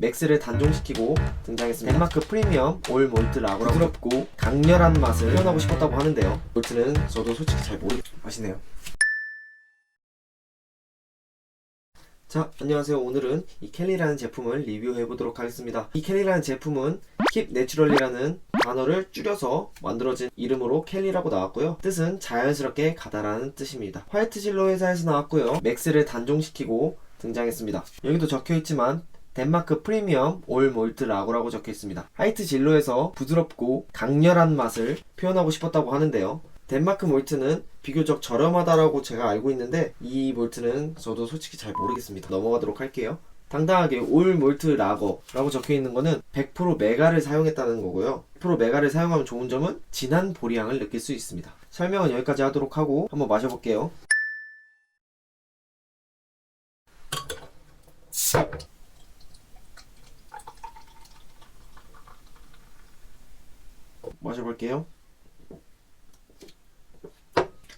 맥스를 단종시키고 등장했습니다. 덴마크 프리미엄 올 몰트 라고라고 부드럽고 강렬한 맛을 표현하고 싶었다고 하는데요. 몰트는 저도 솔직히 잘 모르 맛있네요. 자, 안녕하세요. 오늘은 이 켈리라는 제품을 리뷰해 보도록 하겠습니다. 이 켈리라는 제품은 킵 내추럴리라는 단어를 줄여서 만들어진 이름으로 켈리라고 나왔고요. 뜻은 자연스럽게 가다라는 뜻입니다. 화이트 진로 회사에서 나왔고요. 맥스를 단종시키고 등장했습니다. 여기도 적혀 있지만 덴마크 프리미엄 올 몰트 라고라고 적혀 있습니다. 하이트 진로에서 부드럽고 강렬한 맛을 표현하고 싶었다고 하는데요. 덴마크 몰트는 비교적 저렴하다라고 제가 알고 있는데 이 몰트는 저도 솔직히 잘 모르겠습니다. 넘어가도록 할게요. 당당하게 올 몰트 라거라고 적혀 있는 거는 100% 메가를 사용했다는 거고요. 100% 메가를 사용하면 좋은 점은 진한 보리향을 느낄 수 있습니다. 설명은 여기까지 하도록 하고 한번 마셔볼게요. 마셔볼게요.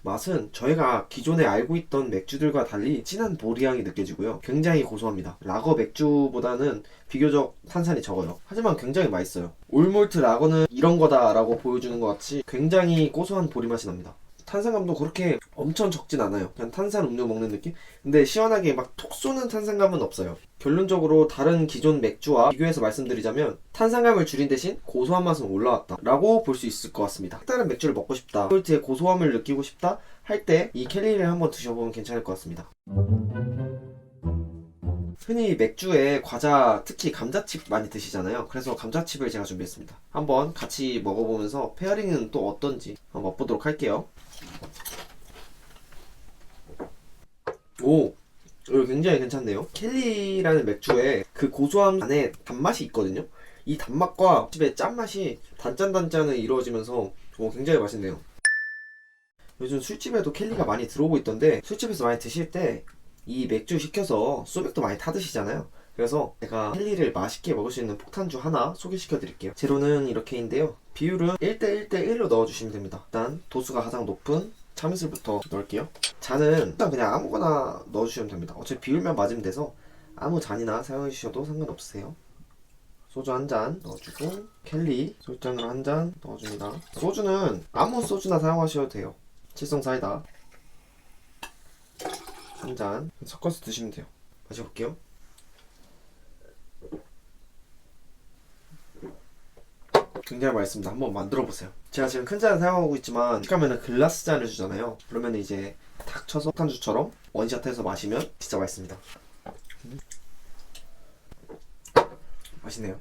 맛은 저희가 기존에 알고 있던 맥주들과 달리 진한 보리향이 느껴지고요. 굉장히 고소합니다. 라거 맥주보다는 비교적 탄산이 적어요. 하지만 굉장히 맛있어요. 올몰트 라거는 이런 거다라고 보여주는 것 같이 굉장히 고소한 보리 맛이 납니다. 탄산감도 그렇게 엄청 적진 않아요. 그냥 탄산 음료 먹는 느낌? 근데 시원하게 막 톡 쏘는 탄산감은 없어요. 결론적으로 다른 기존 맥주와 비교해서 말씀드리자면 탄산감을 줄인 대신 고소한 맛은 올라왔다 라고 볼 수 있을 것 같습니다. 색다른 맥주를 먹고 싶다, 폴트의 고소함을 느끼고 싶다 할 때 이 켈리를 한번 드셔보면 괜찮을 것 같습니다. 흔히 맥주에 과자, 특히 감자칩 많이 드시잖아요. 그래서 감자칩을 제가 준비했습니다. 한번 같이 먹어보면서 페어링은 또 어떤지 한번 맛보도록 할게요. 오, 이거 굉장히 괜찮네요. 켈리라는 맥주에 그 고소함 안에 단맛이 있거든요. 이 단맛과 집의 짠맛이 단짠단짠을 이루어지면서 오, 굉장히 맛있네요. 요즘 술집에도 켈리가 많이 들어오고 있던데 술집에서 많이 드실 때 이 맥주 시켜서 소맥도 많이 타 드시잖아요. 그래서 제가 켈리를 맛있게 먹을 수 있는 폭탄주 하나 소개시켜 드릴게요. 재료는 이렇게인데요. 비율은 1대1대1로 넣어주시면 됩니다. 일단 도수가 가장 높은 참이슬부터 넣을게요. 잔은 그냥 아무거나 넣어주시면 됩니다. 어차피 비율만 맞으면 돼서 아무 잔이나 사용해 주셔도 상관없으세요. 소주 한 잔 넣어주고 켈리 솔장을 한잔 넣어줍니다. 소주는 아무 소주나 사용하셔도 돼요. 칠성 사이다 한 잔 섞어서 드시면 돼요. 마셔볼게요. 굉장히 맛있습니다. 한번 만들어 보세요. 제가 지금 큰 잔을 사용하고 있지만 가면은 글라스 잔을 주잖아요. 그러면 이제 탁 쳐서 탄주처럼 원샷해서 마시면 진짜 맛있습니다. 음. 맛있네요.